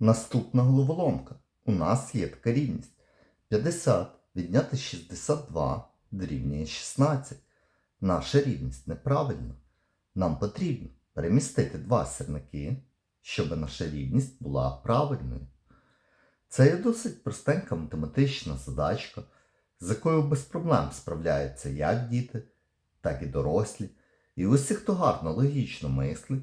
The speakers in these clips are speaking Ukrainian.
Наступна головоломка. У нас є така рівність. 50 відняти 62 дорівнює 16. Наша рівність неправильна. Нам потрібно перемістити два сірники, щоб наша рівність була правильною. Це є досить простенька математична задачка, з якою без проблем справляються як діти, так і дорослі. І усі, хто гарно логічно мислить,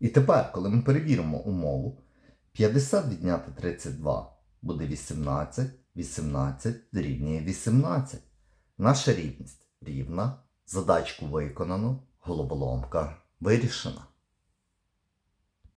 І тепер, коли ми перевіримо умову, 50 відняти 32 буде 18, 18 дорівнює 18. Наша рівність рівна, задачку виконано, головоломка вирішена.